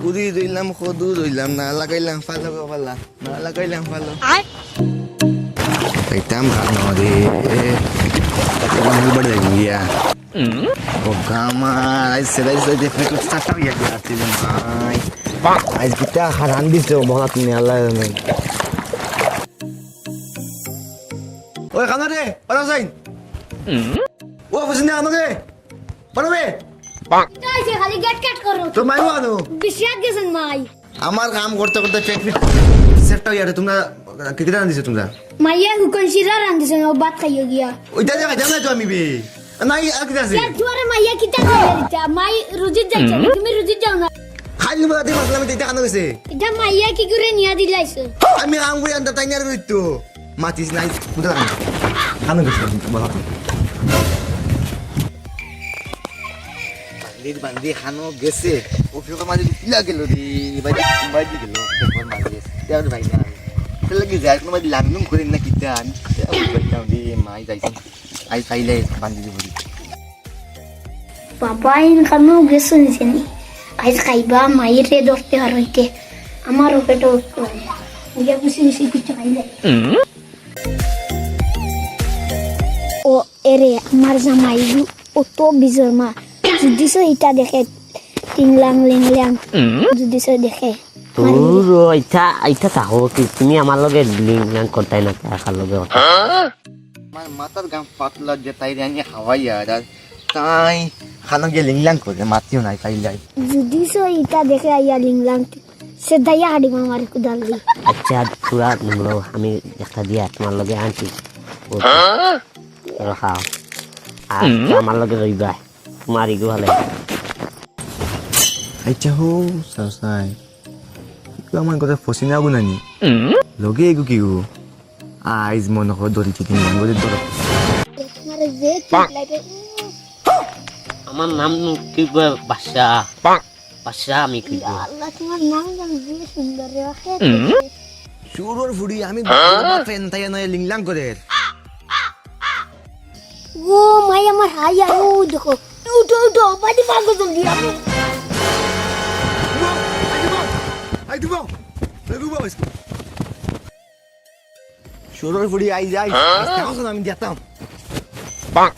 পুরি রইলাম কদু রইলাম না লাগাইলাম ফালো গো না লাগাইলাম ফালো। পাইতাম খানো রে বড় গিয়া ও গামা আজ সেলাই দেখে তো চাটা ইয়া যাচ্ছে ভাই আজ কিটা হারান দিছে বলা তুমি আল্লাহ জানে। ওই খানা রে পারো যাই ও বুঝনি রে পারবে তাইছে খালি গেট কাট করো। তো মাইও আনো বিশ্বাস গেছেন মাই। আমার কাম করতে করতে পেট সেটটা ইয়ারে তোমরা কেটে দিছো তোমরা? মাইয়া হুকন শিরা রান্দিছে ও ভাত খাইও গিয়া। ওইটা দেখা না তো আমি বে। নাই আর কি আছে? ইয়ার জোরে মাইয়া কিটা খাইয়া দিতা মাই রুজিত যাইছে তুমি রুজিত যাও না। খাইলি বলা দিয়ে মাসলাম এটা কানো গেছে এটা মাইয়া কি করে নিয়া দিলাইছে? আমি কাম করে আনতে তাই না তো মাতিস নাই কানো কানো গেছে বলা বান্দির বান্দি খানো গেছে। ও ফিরো মাঝে ইলা গেল রে বাইরে বাইরে গেল পেপার মাঝে। তেও ভাই না। তাহলে কি যায় কোনো করে না কিটা আমি দি মাই যাইছে আই ফাইলে বান্দি দিব বাবা ইনকামও গেছে নিছেনি আজ খাইবা মাইরে ধরতে হারাইতে আমারও পেটও ইয়া বুঝি বুঝি কিছু খাইলে। ও এরে আমার জামাই ও তো বিজর মা। যদি সে এটা দেখে টিংলাং লিংলাং যদি সে দেখে ইটা ইটা কি তুমি আমার লগে লিং লাং করতাই না একার লগে আমার মাথার গাম পাতলা যে তাই রানি হাওয়াই আর তাই খানো গিয়ে লিংলাং করে মাতিও নাই পাইলাই যদি সে এটা দেখে আইয়া লিংলাং সে দাইয়া হাড়ি মামার কুদাল দি আচ্ছা নিমলো আমি একটা দিয়া তোমার লগে আনছি রখাও আর আমার লগে রইবা তোমার ইগু হলে আচ্ছা হো সাসাই আমার কথা ফসি না? গো নানি লগে এগু কি গো আইজ মন হয় দরি চিতি নিলাম বলে দর তোমার যে ঠিক লাগে আমার নাম কি বাসা বাসা আমি কি আল্লাহ তোমার নাম যে সুন্দর রাখে শুরুর ফুড়ি আমি ফেন তাই নয় লিংলাং করে ও মাই আমার hi Udah, udah. Pakcik bagus dong dia. Ayo tu bang. Ayo tu bang. Suruh budi air air. Kau sana minta tam. Bang.